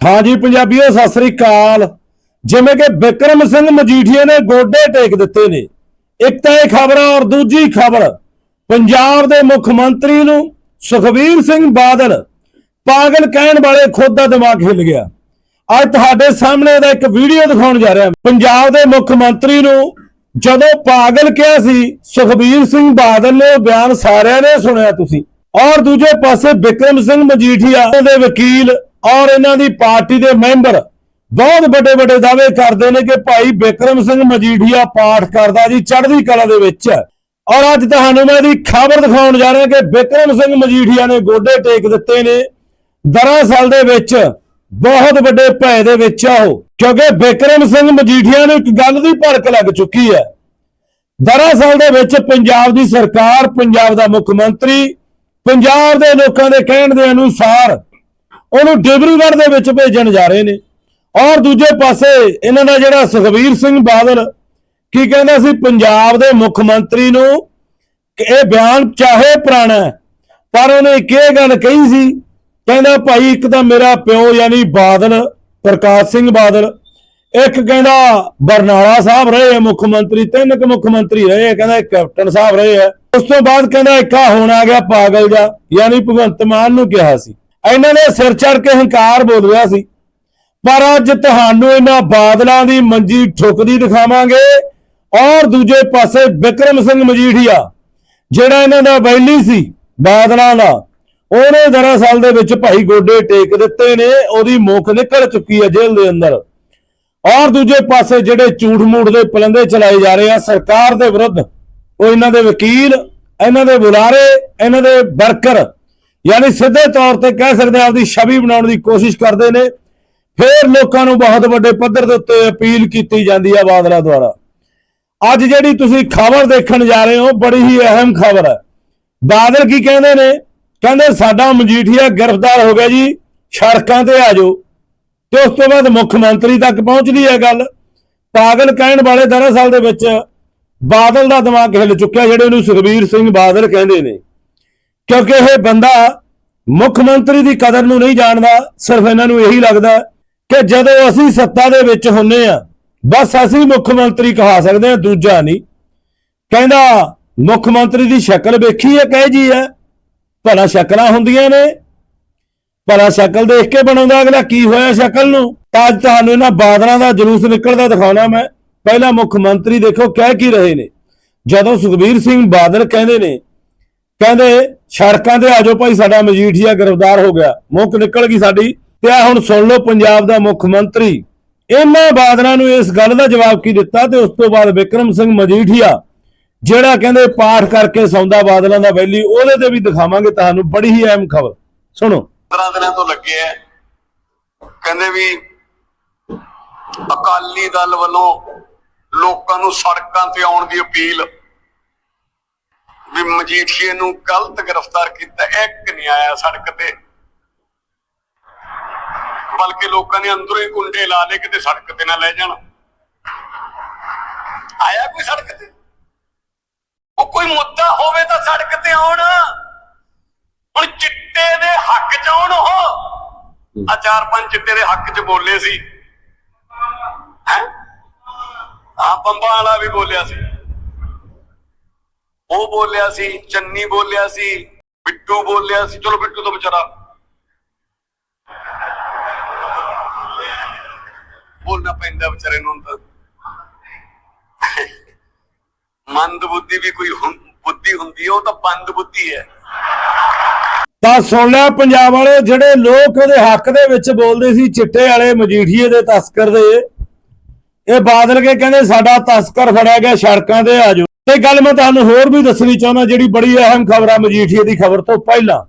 ਹਾਂਜੀ ਪੰਜਾਬੀਓ, ਸਤਿ ਸ੍ਰੀ ਅਕਾਲ। ਜਿਵੇਂ ਕਿ ਵਿਕਰਮ ਸਿੰਘ ਮਜੀਠੀਆ ਨੇ ਗੋਡੇ ਟੇਕ ਦਿੱਤੇ ਨੇ। ਇੱਕ ਤਾਂ ਇਹ ਖਬਰ ਔਰ ਦੂਜੀ ਖਬਰ, ਪੰਜਾਬ ਦੇ ਮੁੱਖ ਮੰਤਰੀ ਨੂੰ ਸੁਖਬੀਰ ਸਿੰਘ ਬਾਦਲ ਪਾਗਲ ਕਹਿਣ ਵਾਲੇ ਖੁਦ ਦਾ ਦਿਮਾਗ ਹਿੱਲ ਗਿਆ। ਅੱਜ ਤੁਹਾਡੇ ਸਾਹਮਣੇ ਦਾ ਇੱਕ ਵੀਡੀਓ ਦਿਖਾਉਣ ਜਾ ਰਿਹਾ। ਪੰਜਾਬ ਦੇ ਮੁੱਖ ਮੰਤਰੀ ਨੂੰ ਜਦੋਂ ਪਾਗਲ ਕਿਹਾ ਸੀ, ਸੁਖਬੀਰ ਸਿੰਘ ਬਾਦਲ ਨੇ ਉਹ ਬਿਆਨ ਸਾਰਿਆਂ ਨੇ ਸੁਣਿਆ ਤੁਸੀਂ। ਔਰ ਦੂਜੇ ਪਾਸੇ ਵਿਕਰਮ ਸਿੰਘ ਮਜੀਠੀਆ ਦੇ ਵਕੀਲ ਔਰ ਇਹਨਾਂ ਦੀ ਪਾਰਟੀ ਦੇ ਮੈਂਬਰ ਬਹੁਤ ਵੱਡੇ ਵੱਡੇ ਦਾਅਵੇ ਕਰਦੇ ਨੇ ਕਿ ਭਾਈ ਬਿਕਰਮ ਸਿੰਘ ਮਜੀਠੀਆ ਪਾਠ ਕਰਦਾ ਜੀ ਚੜ੍ਹਦੀ ਕਲਾ ਦੇ ਵਿੱਚ। ਔਰ ਅੱਜ ਤੁਹਾਨੂੰ ਮੈਂ ਇਹਦੀ ਖਬਰ ਦਿਖਾਉਣ ਜਾ ਰਿਹਾ ਕਿ ਬਿਕਰਮ ਸਿੰਘ ਮਜੀਠੀਆ ਨੇ ਗੋਡੇ ਟੇਕ ਦਿੱਤੇ ਨੇ। ਦਰਅਸਲ ਦੇ ਵਿੱਚ ਬਹੁਤ ਵੱਡੇ ਭੈ ਦੇ ਵਿੱਚ ਆ ਉਹ, ਕਿਉਂਕਿ ਬਿਕਰਮ ਸਿੰਘ ਮਜੀਠੀਆ ਨੂੰ ਇੱਕ ਗੱਲ ਦੀ ਭੜਕ ਲੱਗ ਚੁੱਕੀ ਹੈ। ਦਰਅਸਲ ਦੇ ਵਿੱਚ ਪੰਜਾਬ ਦੀ ਸਰਕਾਰ, ਪੰਜਾਬ ਦਾ ਮੁੱਖ ਮੰਤਰੀ, ਪੰਜਾਬ ਦੇ ਲੋਕਾਂ ਦੇ ਕਹਿਣ ਦੇ ਅਨੁਸਾਰ ਉਹਨੂੰ ਡਿਬਰੂਗੜ੍ਹ ਦੇ ਵਿੱਚ ਭੇਜਣ ਜਾ ਰਹੇ ਨੇ। ਔਰ ਦੂਜੇ ਪਾਸੇ ਇਹਨਾਂ ਦਾ ਜਿਹੜਾ ਸੁਖਬੀਰ ਸਿੰਘ ਬਾਦਲ, ਕੀ ਕਹਿੰਦਾ ਸੀ, ਪੰਜਾਬ ਦੇ ਮੁੱਖ ਮੰਤਰੀ ਨੂੰ ਇਹ ਬਿਆਨ ਚਾਹੇ ਪੁਰਾਣਾ ਪਰ ਉਹਨੇ ਇੱਕ ਇਹ ਗੱਲ ਕਹੀ ਸੀ, ਕਹਿੰਦਾ ਭਾਈ ਇੱਕ ਤਾਂ ਮੇਰਾ ਪਿਓ ਯਾਨੀ ਬਾਦਲ, ਪ੍ਰਕਾਸ਼ ਸਿੰਘ ਬਾਦਲ, ਇੱਕ ਕਹਿੰਦਾ ਬਰਨਾਲਾ ਸਾਹਿਬ ਰਹੇ ਆ, ਮੁੱਖ ਮੰਤਰੀ, ਤਿੰਨ ਕੁ ਮੁੱਖ ਮੰਤਰੀ ਰਹੇ ਆ, ਕਹਿੰਦਾ ਕੈਪਟਨ ਸਾਹਿਬ ਰਹੇ ਆ। ਉਸ ਤੋਂ ਬਾਅਦ ਕਹਿੰਦਾ ਇੱਕ ਆ ਹੁਣ ਆ ਗਿਆ ਪਾਗਲ ਜਾ ਯਾਨੀ ਭਗਵੰਤ ਮਾਨ ਨੂੰ ਕਿਹਾ ਸੀ। ਇਹਨਾਂ ਨੇ ਸਿਰ ਚੜ ਕੇ ਹੰਕਾਰ ਬੋਲ ਰਿਹਾ ਸੀ। ਪਰ ਅੱਜ ਤੁਹਾਨੂੰ ਇਹਨਾਂ ਬਾਦਲਾਂ ਦੀ ਮੰਜੀ ਠੁਕਦੀ ਦਿਖਾਵਾਂਗੇ ਔਰ ਦੂਜੇ ਪਾਸੇ ਵਿਕਰਮ ਸਿੰਘ ਮਜੀਠੀਆ, ਜਿਹੜਾ ਇਹਨਾਂ ਦਾ ਵੈਲੀ ਸੀ ਬਾਦਲਾਂ ਦਾ, ਉਹਨੇ ਦਰਅਸਲ ਦੇ ਵਿੱਚ ਭਾਈ ਗੋਡੇ ਟੇਕ ਦਿੱਤੇ ਨੇ, ਉਹਦੀ ਮੁੱਖ ਨਿਕਲ ਚੁੱਕੀ ਹੈ ਜੇਲ੍ਹ ਦੇ ਅੰਦਰ। ਔਰ ਦੂਜੇ ਪਾਸੇ ਜਿਹੜੇ ਝੂਠ ਮੂਠ ਦੇ ਪਲੰਦੇ ਚਲਾਏ ਜਾ ਰਹੇ ਆ, ਸਰਕਾਰ ਦੇ ਵਿਰੁੱਧ, ਉਹ ਇਹਨਾਂ ਦੇ ਵਕੀਲ, ਇਹਨਾਂ ਦੇ ਬੁਲਾਰੇ, ਇਹਨਾਂ ਦੇ ਵਰਕਰ ਯਾਨੀ ਸਿੱਧੇ ਤੌਰ ਤੇ ਕਹਿ ਸਕਦੇ ਆ, ਆਪਦੀ ਛਵੀ ਬਣਾਉਣ ਦੀ ਕੋਸ਼ਿਸ਼ ਕਰਦੇ ਨੇ। ਫਿਰ ਲੋਕਾਂ ਨੂੰ ਬਹੁਤ ਵੱਡੇ ਪੱਧਰ ਦੇ ਉੱਤੇ ਅਪੀਲ ਕੀਤੀ ਜਾਂਦੀ ਹੈ ਬਾਦਲਾਂ ਦੁਆਰਾ। ਅੱਜ ਜਿਹੜੀ ਤੁਸੀਂ ਖਬਰ ਦੇਖਣ ਜਾ ਰਹੇ ਹੋ, ਬੜੀ ਹੀ ਅਹਿਮ ਖਬਰ ਹੈ। ਬਾਦਲ ਕੀ ਕਹਿੰਦੇ ਨੇ? ਕਹਿੰਦੇ, ਸਾਡਾ ਮਜੀਠੀਆ ਗ੍ਰਿਫਤਾਰ ਹੋ ਗਿਆ ਜੀ, ਸੜਕਾਂ ਤੇ ਆ ਜਾਓ। ਤੇ ਉਸ ਤੋਂ ਬਾਅਦ ਮੁੱਖ ਮੰਤਰੀ ਤੱਕ ਪਹੁੰਚਦੀ ਹੈ ਗੱਲ। ਪਾਗਲ ਕਹਿਣ ਵਾਲੇ ਦਰਅਸਲ ਦੇ ਵਿੱਚ ਬਾਦਲ ਦਾ ਦਿਮਾਗ ਹਿੱਲ ਚੁੱਕਿਆ, ਜਿਹੜੇ ਉਹਨੂੰ ਸੁਖਬੀਰ ਸਿੰਘ ਬਾਦਲ ਕਹਿੰਦੇ ਨੇ। ਕਿਉਂਕਿ ਇਹ ਬੰਦਾ ਮੁੱਖ ਮੰਤਰੀ ਦੀ ਕਦਰ ਨੂੰ ਨਹੀਂ ਜਾਣਦਾ, ਸਿਰਫ ਇਹਨਾਂ ਨੂੰ ਇਹੀ ਲੱਗਦਾ ਕਿ ਜਦੋਂ ਅਸੀਂ ਸੱਤਾ ਦੇ ਵਿੱਚ ਹੁੰਨੇ ਆ, ਬਸ ਅਸੀਂ ਮੁੱਖ ਮੰਤਰੀ ਕਹਾ ਸਕਦੇ ਹਾਂ ਦੂਜਾ ਨਹੀਂ। ਕਹਿੰਦਾ, ਮੁੱਖ ਮੰਤਰੀ ਦੀ ਸ਼ਕਲ ਵੇਖੀ ਹੈ, ਕਹਿ ਜੀ ਹੈ। ਭਲਾ ਸ਼ਕਲਾਂ ਹੁੰਦੀਆਂ ਨੇ। ਭਲਾ ਸ਼ਕਲ ਦੇਖ ਕੇ ਬਣਾਉਂਦਾ ਅਗਲਾ ਕੀ ਹੋਇਆ ਸ਼ਕਲ ਨੂੰ। ਤਾਂ ਅੱਜ ਤੁਹਾਨੂੰ ਇਹਨਾਂ ਬਾਦਲਾਂ ਦਾ ਜਲੂਸ ਨਿਕਲਦਾ ਦਿਖਾਉਣਾ ਮੈਂ। ਪਹਿਲਾ ਮੁੱਖ ਮੰਤਰੀ ਦੇਖੋ, ਕਹਿ ਕੀ ਰਹੇ ਨੇ। ਜਦੋਂ ਸੁਖਬੀਰ ਸਿੰਘ ਬਾਦਲ ਕਹਿੰਦੇ ਨੇ ਕਹਿੰਦੇ ਸੜਕਾਂ ਤੇ ਆਜੋ ਭਾਈ, ਸਾਡਾ ਮਜੀਠੀਆ ਗ੍ਰਿਫਤਾਰ ਹੋ ਗਿਆ। ਮੁੱਖ ਨਿਕਲ ਗਈ ਸਾਡੀ। ਤੇ ਆ ਹੁਣ ਸੁਣ ਲਓ, ਪੰਜਾਬ ਦਾ ਮੁੱਖ ਮੰਤਰੀ। ਇਹਨਾਂ ਬਾਦਲਾਂ ਨੂੰ ਇਸ ਗੱਲ ਦਾ ਜਵਾਬ ਕੀ ਦਿੱਤਾ ਤੇ ਉਸ ਤੋਂ ਬਾਅਦ ਵਿਕਰਮ ਸਿੰਘ ਮਜੀਠੀਆ, ਜਿਹੜਾ ਕਹਿੰਦੇ ਪਾਠ ਕਰਕੇ ਸੌਂਦਾ ਬਾਦਲਾਂ ਦਾ ਵੈਲੀ ਉਹਦੇ ਤੇ ਵੀ ਦਿਖਾਵਾਂਗੇ ਤੁਹਾਨੂੰ ਬੜੀ ਹੀ ਅਹਿਮ ਖਬਰ। ਸੁਣੋ। 15 ਦਿਨਾਂ ਤੋਂ ਲੱਗੇ ਐ। ਕਹਿੰਦੇ ਵੀ ਅਕਾਲੀ ਦਲ ਵੱਲੋਂ ਲੋਕਾਂ ਨੂੰ ਸੜਕਾਂ ਤੇ ਆਉਣ ਦੀ ਅਪੀਲ ਵੀ ਮਜੀਠੀਏ ਨੂੰ ਗਲਤ ਗ੍ਰਿਫਤਾਰ ਕੀਤਾ ਇੱਕ ਨਹੀਂ ਆਇਆ ਸੜਕ ਤੇ। ਬਲਕਿ ਲੋਕਾਂ ਨੇ ਅੰਦਰੋਂ ਹੀ ਕੁੰਡੇ ਲਾ ਲਏ ਕਿਤੇ ਸੜਕ ਤੇ ਨਾ ਲੈ ਜਾਣ। ਆਇਆ ਕੋਈ ਸੜਕ ਤੇ? ਉਹ ਕੋਈ ਮੁੱਦਾ ਹੋਵੇ ਤਾਂ ਸੜਕ ਤੇ ਆਉਣ। ਹੁਣ ਚਿੱਟੇ ਦੇ ਹੱਕ ਚ ਆਉਣ ਉਹ। ਆ ਚਾਰ ਪੰਜ ਚਿੱਟੇ ਦੇ ਹੱਕ ਚ ਬੋਲੇ ਸੀ। ਹੈ? ਆ ਬੰਬਾਂ ਵਾਲਾ ਵੀ ਬੋਲਿਆ ਸੀ। ਉਹ ਬੋਲਿਆ ਸੀ, ਚੰਨੀ ਬੋਲਿਆ ਸੀ, ਬਿੱਟੂ ਬੋਲਿਆ ਸੀ। ਚਲੋ ਬਿੱਟੂ ਤੋਂ ਵਿਚਾਰਾ। ਬੋਲਣਾ ਪੈਂਦਾ ਵਿਚਾਰੇ ਨੂੰ ਤਾਂ। ਮੰਦ ਬੁੱਧੀ ਵੀ ਕੋਈ ਬੁੱਧੀ ਹੁੰਦੀ ਹੈ ਉਹ ਤਾਂ ਬੰਦ ਬੁੱਧੀ ਹੈ। ਤਾਂ ਸੁਣ ਲਿਆ ਪੰਜਾਬ ਵਾਲੇ, ਜਿਹੜੇ ਲੋਕ ਉਹਦੇ ਹੱਕ ਦੇ ਵਿੱਚ ਬੋਲਦੇ ਸੀ, ਚਿੱਟੇ ਵਾਲੇ, ਮਜੀਠੀਏ ਦੇ ਤਸਕਰ ਦੇ। ਇਹ ਬਾਦਲ ਕੇ ਕਹਿੰਦੇ, ਸਾਡਾ ਤਸਕਰ ਫੜਿਆ ਗਿਆ, ਸੜਕਾਂ ਤੇ ਆਜੋ ਤੇ ਗੱਲ ਮੈਂ ਤੁਹਾਨੂੰ ਹੋਰ ਵੀ ਦੱਸਣੀ ਚਾਹੁੰਦਾ, ਜਿਹੜੀ ਬੜੀ ਅਹਿਮ ਖਬਰ ਆ ਮਜੀਠੀਏ ਦੀ ਖਬਰ ਤੋਂ ਪਹਿਲਾਂ।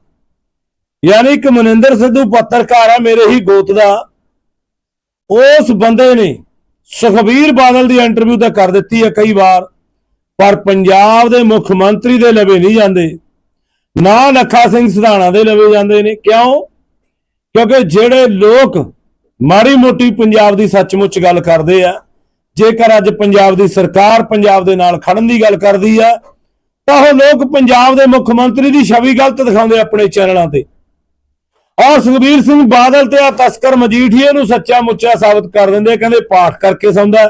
ਯਾਨੀ ਕਿ ਮਨਿੰਦਰ ਸਿੱਧੂ ਪੱਤਰਕਾਰ ਆ, ਮੇਰੇ ਹੀ ਗੋਤ ਦਾ। ਉਸ ਬੰਦੇ ਨੇ ਸੁਖਬੀਰ ਬਾਦਲ ਦੀ ਇੰਟਰਵਿਊ ਤਾਂ ਕਰ ਦਿੱਤੀ ਹੈ ਕਈ ਵਾਰ, ਪਰ ਪੰਜਾਬ ਦੇ ਮੁੱਖ ਮੰਤਰੀ ਦੇ ਲਵੇ ਨਹੀਂ ਜਾਂਦੇ। ਨਾ ਲੱਖਾ ਸਿੰਘ ਸਿਧਾਣਾ ਦੇ ਲਵੇ ਜਾਂਦੇ ਨੇ। ਕਿਉਂ? ਕਿਉਂਕਿ ਜਿਹੜੇ ਲੋਕ ਮਾੜੀ ਮੋਟੀ ਪੰਜਾਬ ਦੀ ਸੱਚਮੁੱਚ ਗੱਲ ਕਰਦੇ ਆ ਜੇਕਰ ਅੱਜ ਪੰਜਾਬ ਦੀ ਸਰਕਾਰ ਪੰਜਾਬ ਦੇ ਨਾਲ ਖੜਨ ਦੀ ਗੱਲ ਕਰਦੀ ਆ, ਤਾਂ ਉਹ ਲੋਕ ਪੰਜਾਬ ਦੇ ਮੁੱਖ ਮੰਤਰੀ ਦੀ ਛਵੀ ਗਲਤ ਦਿਖਾਉਂਦੇ ਆਪਣੇ ਚੈਨਲਾਂ ਤੇ। ਔਰ ਸੁਖਬੀਰ ਸਿੰਘ ਬਾਦਲ ਤੇ ਆ ਤਸਕਰ ਮਜੀਠੀਏ ਨੂੰ ਸੱਚਾ ਮੁੱਚਾ ਸਾਬਤ ਕਰ ਦਿੰਦੇ ਕਹਿੰਦੇ ਪਾਠ ਕਰਕੇ ਸੌਂਦਾ।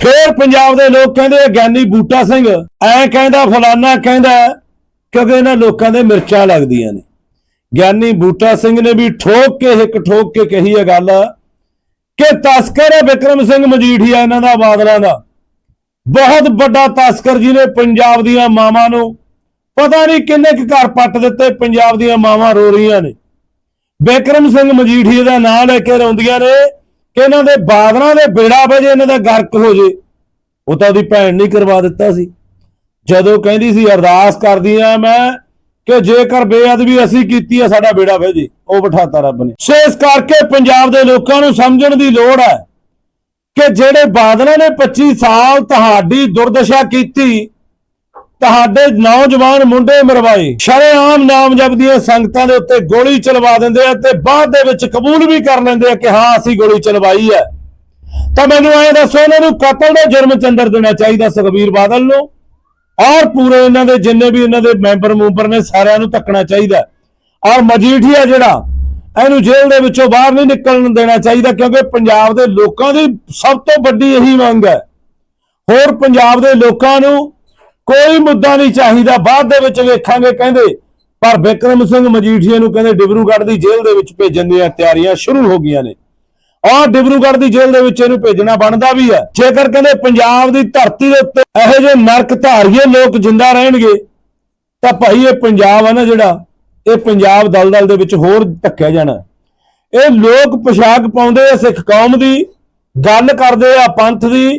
ਫੇਰ ਪੰਜਾਬ ਦੇ ਲੋਕ ਕਹਿੰਦੇ ਗਿਆਨੀ ਬੂਟਾ ਸਿੰਘ, ਐ ਕਹਿੰਦਾ, ਫਲਾਨਾ ਕਹਿੰਦਾ, ਕਿਉਂਕਿ ਇਹਨਾਂ ਲੋਕਾਂ ਦੇ ਮਿਰਚਾਂ ਲੱਗਦੀਆਂ ਨੇ। ਗਿਆਨੀ ਬੂਟਾ ਸਿੰਘ ਨੇ ਵੀ ਠੋਕ ਕੇ ਇੱਕ ਠੋਕ ਕੇ ਕਹੀ ਹੈ ਗੱਲ ਕਿ ਤਸਕਰ ਹੈ ਵਿਕਰਮ ਸਿੰਘ ਮਜੀਠੀਆ ਇਹਨਾਂ ਦਾ, ਬਾਦਲਾਂ ਦਾ। ਬਹੁਤ ਵੱਡਾ ਤਸਕਰ ਜਿਹਨੇ ਪੰਜਾਬ ਦੀਆਂ ਮਾਵਾਂ ਨੂੰ। ਪਤਾ ਨਹੀਂ ਕਿੰਨੇ ਕੁ ਘਰ ਪੱਟ ਦਿੱਤੇ ਪੰਜਾਬ ਦੀਆਂ ਮਾਵਾਂ ਰੋ ਰਹੀਆਂ ਨੇ। ਵਿਕਰਮ ਸਿੰਘ ਮਜੀਠੀਆ ਦਾ ਨਾਂ ਲੈ ਕੇ ਰੋਂਦੀਆਂ ਨੇ ਕਿ ਇਹਨਾਂ ਦੇ ਬਾਦਲਾਂ ਦੇ ਬੇੜਾ ਵਜੇ ਇਹਨਾਂ ਦਾ ਗਰਕ ਹੋ ਜੇ। ਉਹ ਤਾਂ ਉਹਦੀ ਭੈਣ ਨਹੀਂ ਕਰਵਾ ਦਿੱਤਾ ਸੀ। ਜਦੋਂ ਕਹਿੰਦੀ ਸੀ, ਅਰਦਾਸ ਕਰਦੀ ਆ ਮੈਂ ਕਿ ਜੇਕਰ ਬੇਅਦਬੀ ਅਸੀਂ ਕੀਤੀ ਹੈ ਸਾਡਾ ਬੇੜਾ ਵਜੇ ਉਹ ਬਿਠਾਤਾ ਰੱਬ ਨੇ। ਸੋ ਇਸ ਕਰਕੇ ਪੰਜਾਬ ਦੇ ਲੋਕਾਂ ਨੂੰ ਸਮਝਣ ਦੀ ਲੋੜ ਹੈ ਕਿ ਜਿਹੜੇ ਬਾਦਲਾਂ ਨੇ 25 ਸਾਲ ਤੁਹਾਡੀ ਦੁਰਦਸ਼ਾ ਕੀਤੀ, ਤੁਹਾਡੇ ਨੌਜਵਾਨ ਮੁੰਡੇ ਮਰਵਾਏ, ਸ਼ਰੇਆਮ ਨਾਮਜਪ ਦੀਆਂ ਸੰਗਤਾਂ ਦੇ ਉੱਤੇ ਗੋਲੀ ਚਲਵਾ ਦਿੰਦੇ ਆ ਤੇ ਬਾਅਦ ਦੇ ਵਿੱਚ ਕਬੂਲ ਵੀ ਕਰ ਲੈਂਦੇ ਆ ਕਿ ਹਾਂ, ਅਸੀਂ ਗੋਲੀ ਚਲਵਾਈ ਹੈ। ਤਾਂ ਮੈਨੂੰ ਐਂ ਦੱਸੋ, ਇਹਨਾਂ ਨੂੰ ਕਤਲ ਦਾ ਜੁਰਮ ਚੰਦਰ ਦੇਣਾ ਚਾਹੀਦਾ, ਸੁਖਬੀਰ ਬਾਦਲ ਨੂੰ। ਔਰ ਪੂਰੇ ਇਹਨਾਂ ਦੇ ਜਿੰਨੇ ਵੀ ਇਹਨਾਂ ਦੇ ਮੈਂਬਰ ਮੂੰਬਰ ਨੇ ਸਾਰਿਆਂ ਨੂੰ ਧੱਕਣਾ ਚਾਹੀਦਾ ਔਰ ਮਜੀਠੀਆ ਜਿਹੜਾ, ਇਹਨੂੰ ਜੇਲ੍ਹ ਦੇ ਵਿੱਚੋਂ ਬਾਹਰ ਨਹੀਂ ਨਿਕਲਣ ਦੇਣਾ ਚਾਹੀਦਾ ਕਿਉਂਕਿ ਪੰਜਾਬ ਦੇ ਲੋਕਾਂ ਦੀ ਸਭ ਤੋਂ ਵੱਡੀ ਇਹੀ ਮੰਗ ਹੈ। ਹੋਰ ਪੰਜਾਬ ਦੇ ਲੋਕਾਂ ਨੂੰ ਕੋਈ ਮੁੱਦਾ ਨਹੀਂ ਚਾਹੀਦਾ, ਬਾਅਦ ਦੇ ਵਿੱਚ ਵੇਖਾਂਗੇ ਕਹਿੰਦੇ, ਪਰ ਬਿਕਰਮ ਸਿੰਘ ਮਜੀਠੀਆ ਨੂੰ ਕਹਿੰਦੇ ਡਿਬਰੂਗੜ੍ਹ ਦੀ ਜੇਲ੍ਹ ਦੇ ਵਿੱਚ ਭੇਜਣ ਦੀਆਂ ਤਿਆਰੀਆਂ ਸ਼ੁਰੂ ਹੋ ਗਈਆਂ ਨੇ। ਔਰ ਡਿਬਰੂਗੜ੍ਹ ਦੀ ਜੇਲ੍ਹ ਦੇ ਵਿੱਚ ਇਹਨੂੰ ਭੇਜਣਾ ਬਣਦਾ ਵੀ ਹੈ। ਜੇਕਰ ਕਹਿੰਦੇ ਪੰਜਾਬ ਦੀ ਧਰਤੀ ਦੇ ਉੱਤੇ ਇਹੋ ਜਿਹੇ ਨਰਕ ਧਾਰੀਏ ਲੋਕ ਜਿੰਦਾ ਰਹਿਣਗੇ, ਤਾਂ ਭਾਈ ਇਹ ਪੰਜਾਬ ਹੈ ਨਾ ਜਿਹੜਾ, ਇਹ ਪੰਜਾਬ ਦਲਦਲ ਦੇ ਵਿੱਚ ਹੋਰ ਧੱਕਿਆ ਜਾਣਾ। ਇਹ ਲੋਕ ਪੋਸ਼ਾਕ ਪਾਉਂਦੇ ਆ ਸਿੱਖ ਕੌਮ ਦੀ, ਗੱਲ ਕਰਦੇ ਆ ਪੰਥ ਦੀ,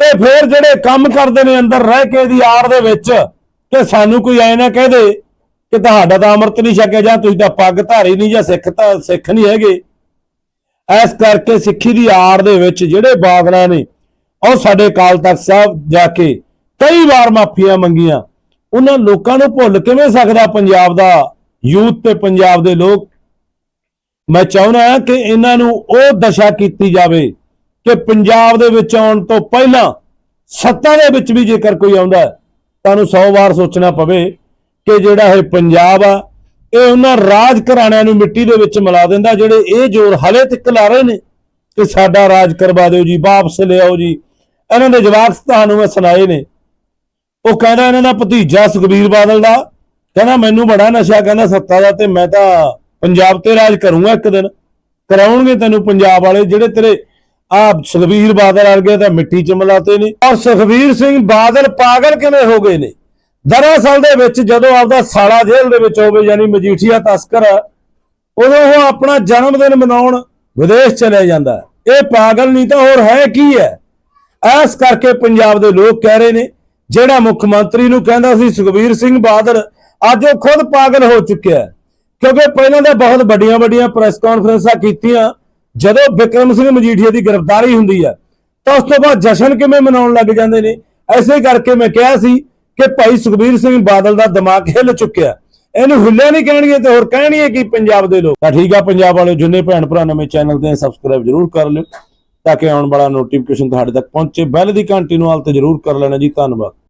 ਤੇ ਫਿਰ ਜਿਹੜੇ ਕੰਮ ਕਰਦੇ ਨੇ ਅੰਦਰ ਰਹਿ ਕੇ ਦੀ ਆੜ ਦੇ ਵਿੱਚ ਕਿ ਸਾਨੂੰ ਕੋਈ ਐ ਨਾ ਕਹਦੇ ਕਿ ਤੁਹਾਡਾ ਤਾਂ ਅੰਮ੍ਰਿਤ ਨਹੀਂ ਛਕਿਆ ਜਾਂ ਤੁਸੀਂ ਤਾਂ ਪੱਗ ਧਾਰੀ ਨਹੀਂ ਜਾਂ ਸਿੱਖ ਤਾਂ ਸਿੱਖ ਨਹੀਂ ਹੈਗੇ। ਇਸ ਕਰਕੇ ਸਿੱਖੀ ਦੀ ਆੜ ਦੇ ਵਿੱਚ ਜਿਹੜੇ ਬਾਦਲਾਂ ਨੇ, ਉਹ ਸਾਡੇ ਕਾਲ ਤਖਤ ਸਾਹਿਬ ਜਾ ਕੇ ਕਈ ਵਾਰ ਮਾਫੀਆਂ ਮੰਗੀਆਂ। ਉਹਨਾਂ ਲੋਕਾਂ ਨੂੰ ਭੁੱਲ ਕਿਵੇਂ ਸਕਦਾ ਪੰਜਾਬ ਦਾ ਯੂਥ ਤੇ ਪੰਜਾਬ ਦੇ ਲੋਕ? ਮੈਂ ਚਾਹੁੰਦਾ ਕਿ ਇਹਨਾਂ ਨੂੰ ਉਹ ਦਸ਼ਾ ਕੀਤੀ ਜਾਵੇ ਕਿ ਪੰਜਾਬ ਦੇ ਵਿੱਚ ਆਉਣ ਤੋਂ ਪਹਿਲਾਂ ਸੱਤਾ ਦੇ ਵਿੱਚ ਵੀ ਜੇਕਰ ਕੋਈ ਆਉਂਦਾ ਤੁਹਾਨੂੰ ਤਾਂ 100 ਵਾਰ ਸੋਚਣਾ ਪਵੇ ਕਿ ਜਿਹੜਾ ਇਹ ਪੰਜਾਬ ਆ ਇਹ ਉਹਨਾਂ ਰਾਜ ਘਰਾਣਿਆਂ ਨੂੰ ਮਿੱਟੀ ਦੇ ਵਿੱਚ ਮਿਲਾ ਦਿੰਦਾ, ਜਿਹੜੇ ਇਹ ਜ਼ੋਰ ਹਲੇ ਤੱਕ ਲਾ ਰਹੇ ਨੇ ਕਿ ਸਾਡਾ ਰਾਜ ਕਰਵਾ ਦਿਓ ਜੀ, ਵਾਪਸ ਲਿਆਓ ਜੀ। ਇਹਨਾਂ ਦੇ ਜਵਾਬ ਤੁਹਾਨੂੰ ਮੈਂ ਸੁਣਾਏ ਨੇ। ਉਹ ਕਹਿੰਦਾ ਇਹਨਾਂ ਦਾ ਭਤੀਜਾ ਸੁਖਬੀਰ ਬਾਦਲ ਦਾ, ਕਹਿੰਦਾ ਮੈਨੂੰ ਬੜਾ ਨਸ਼ਾ, ਕਹਿੰਦਾ ਸੱਤਾ ਦਾ ਤੇ ਮੈਂ ਤਾਂ ਪੰਜਾਬ ਤੇ ਰਾਜ ਕਰੂੰਗਾ ਇੱਕ ਦਿਨ। ਕਰਾਉਣਗੇ ਤੈਨੂੰ ਪੰਜਾਬ ਵਾਲੇ, ਜਿਹੜੇ ਤੇਰੇ ਆ ਸੁਖਬੀਰ ਬਾਦਲ ਵਰਗੇ ਤਾਂ ਮਿੱਟੀ ਚ ਮਿਲਾਤੇ ਨੇ। ਔਰ ਸੁਖਬੀਰ ਸਿੰਘ ਬਾਦਲ ਪਾਗਲ ਕਿਵੇਂ ਹੋ ਗਏ ਨੇ? ਦਰਅਸਲ ਦੇ ਵਿੱਚ ਜਦੋਂ ਆਪਦਾ ਸਾਲਾ ਜੇਲ੍ਹ ਦੇ ਵਿੱਚ ਹੋਵੇ, ਯਾਨੀ ਮਜੀਠੀਆ ਤਸਕਰ, ਉਦੋਂ ਉਹ ਆਪਣਾ ਜਨਮ ਦਿਨ ਮਨਾਉਣ ਵਿਦੇਸ਼ ਚਲੇ ਜਾਂਦਾ ਇਹ ਪਾਗਲ ਨਹੀਂ ਤਾਂ ਹੋਰ ਹੈ ਕੀ ਹੈ? ਐਸ ਕਰਕੇ ਪੰਜਾਬ ਦੇ ਲੋਕ ਕਹਿ ਰਹੇ ਨੇ, ਜਿਹੜਾ ਮੁੱਖ ਮੰਤਰੀ ਨੂੰ ਕਹਿੰਦਾ ਸੀ, ਸੁਖਬੀਰ ਸਿੰਘ ਬਾਦਲ, ਅੱਜ ਉਹ ਖੁਦ ਪਾਗਲ ਹੋ ਚੁੱਕਿਆ ਕਿਉਂਕਿ ਪਹਿਲਾਂ ਤਾਂ ਬਹੁਤ ਵੱਡੀਆਂ ਵੱਡੀਆਂ ਪ੍ਰੈਸ ਕਾਨਫਰੰਸਾਂ ਕੀਤੀਆਂ, ਜਦੋਂ ਵਿਕਰਮ ਸਿੰਘ ਮਜੀਠੀਆ ਦੀ ਗ੍ਰਿਫਤਾਰੀ ਹੁੰਦੀ ਹੈ, ਤਾਂ ਉਸ ਤੋਂ ਬਾਅਦ ਜਸ਼ਨ ਕਿਵੇਂ ਮਨਾਉਣ ਲੱਗ ਜਾਂਦੇ ਨੇ? ਐਸੇ ਕਰਕੇ ਮੈਂ ਕਿਹਾ ਸੀ ਕਿ ਭਾਈ ਸੁਖਬੀਰ ਸਿੰਘ ਬਾਦਲ ਦਾ ਦਿਮਾਗ ਹਿੱਲ ਚੁੱਕਿਆ। ਇਹਨੂੰ ਹਿੱਲਿਆ ਨਹੀਂ ਕਹਿਣਗੇ ਤੇ ਹੋਰ ਕਹਿਣਗੇ ਕਿ ਪੰਜਾਬ ਦੇ ਲੋਕ। ਤਾਂ ਠੀਕ ਆ, ਪੰਜਾਬ ਵਾਲੇ ਜਿੰਨੇ ਭੈਣ ਭਰਾ ਨਵੇਂ ਚੈਨਲ ਤੇ ਸਬਸਕ੍ਰਾਈਬ ਜਰੂਰ ਕਰ ਲਿਓ, ਤਾਂ ਕਿ ਆਉਣ ਵਾਲਾ ਨੋਟੀਫਿਕੇਸ਼ਨ ਤੁਹਾਡੇ ਤੱਕ ਪਹੁੰਚੇ। ਬੈਲ ਦੀ ਘੰਟੀ ਨੂੰ ਹਾਲ ਤੇ ਜਰੂਰ ਕਰ ਲੈਣਾ ਜੀ। ਧੰਨਵਾਦ।